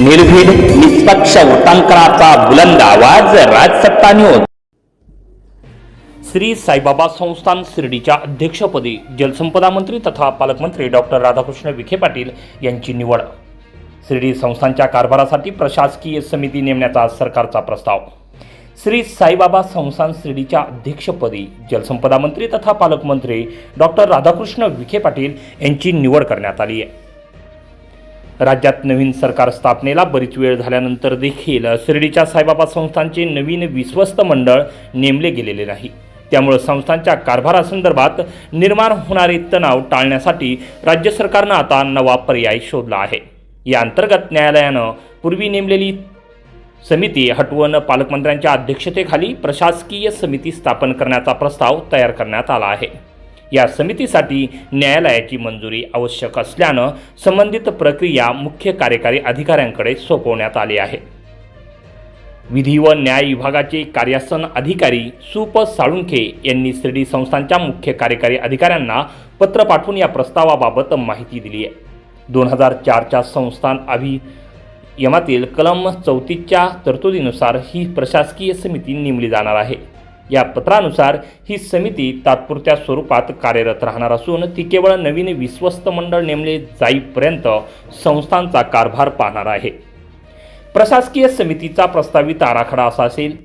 निर्भीड निष्पक्ष वृत्तांकनाचा बुलंद आवाज राजसत्ता न्यूज श्री साईबाबा संस्थान शिर्डीच्या अध्यक्षपदी जलसंपदा मंत्री तथा पालकमंत्री डॉक्टर राधाकृष्ण विखे पाटील यांची निवड. शिर्डी संस्थांच्या कारभारासाठी प्रशासकीय समिती नेमण्याचा सरकारचा प्रस्ताव. श्री साईबाबा संस्थान शिर्डीच्या अध्यक्षपदी जलसंपदा मंत्री तथा पालकमंत्री डॉक्टर राधाकृष्ण विखे पाटील यांची निवड करण्यात आली आहे. राज्यात नवीन सरकार स्थापनेला बरीच वेळ झाल्यानंतर देखील शिर्डीच्या साईबाबा संस्थांचे नवीन विश्वस्त मंडळ नेमले गेलेले नाही. त्यामुळे संस्थांच्या कारभारासंदर्भात निर्माण होणारे तणाव टाळण्यासाठी राज्य सरकारनं आता नवा पर्याय शोधला आहे. या अंतर्गत न्यायालयानं पूर्वी नेमलेली समिती हटवून पालकमंत्र्यांच्या अध्यक्षतेखाली प्रशासकीय समिती स्थापन करण्याचा प्रस्ताव तयार करण्यात आला आहे. या समितीसाठी न्यायालयाची मंजुरी आवश्यक असल्यानं संबंधित प्रक्रिया मुख्य कार्यकारी अधिकाऱ्यांकडे सोपवण्यात आली आहे. विधी व न्याय विभागाचे कार्यासन अधिकारी सुप साळुंखे यांनी शिर्डी संस्थांच्या मुख्य कार्यकारी अधिकाऱ्यांना पत्र पाठवून या प्रस्तावाबाबत माहिती दिली आहे. दोन हजार चारच्या संस्थान अभियमातील कलम चौतीसच्या तरतुदीनुसार ही प्रशासकीय समिती नेमली जाणार आहे. या पत्रानुसार ही समिती तात्पुरत्या स्वरूपात कार्यरत राहणार असून ती केवळ नवीन विश्वस्त मंडळ नेमले जाईपर्यंत संस्थांचा कारभार पाहणार आहे. प्रशासकीय समितीचा प्रस्तावित आराखडा असा असेल.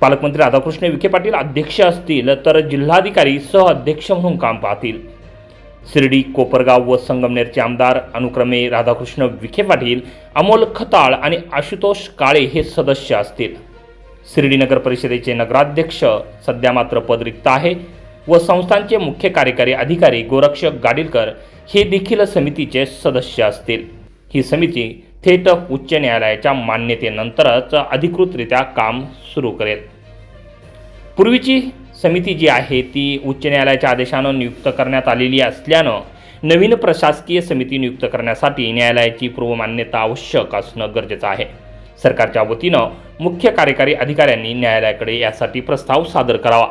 पालकमंत्री राधाकृष्ण विखे पाटील अध्यक्ष असतील तर जिल्हाधिकारी सह अध्यक्ष म्हणून काम पाहतील. शिर्डी कोपरगाव व संगमनेरचे आमदार अनुक्रमे राधाकृष्ण विखे पाटील अमोल खताळ आणि आशुतोष काळे हे सदस्य असतील. शिर्डी नगर परिषदेचे नगराध्यक्ष सध्या मात्र पद रिक्त आहे व संस्थांचे मुख्य कार्यकारी अधिकारी गोरक्षक गाडीलकर हे देखील समितीचे सदस्य असतील. ही समिती थेट उच्च न्यायालयाच्या मान्यतेनंतरच अधिकृतरित्या काम सुरू करेल. पूर्वीची समिती जी आहे ती उच्च न्यायालयाच्या आदेशानं नियुक्त करण्यात आलेली असल्यानं नवीन प्रशासकीय समिती नियुक्त करण्यासाठी न्यायालयाची पूर्वमान्यता आवश्यक असणं गरजेचं आहे. सरकारच्या वतीनं मुख्य कार्यकारी अधिकाऱ्यांनी न्यायालयाकडे यासाठी प्रस्ताव सादर करावा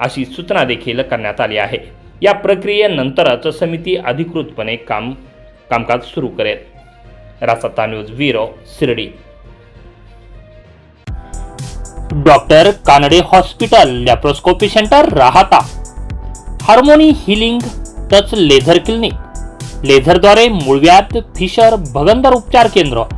अशी सूचना देखील करण्यात आली आहे. या प्रक्रियेनंतरच समिती अधिकृतपणे काम कामकाज सुरू करेल. रासत्ता news bureau Shirdi. Doctor Kanade hospital laparoscopy centre Rahata. Harmony Healing Touch Laser Clinic. लेझरद्वारे मुळव्यात फिशर भगंदर उपचार केंद्र.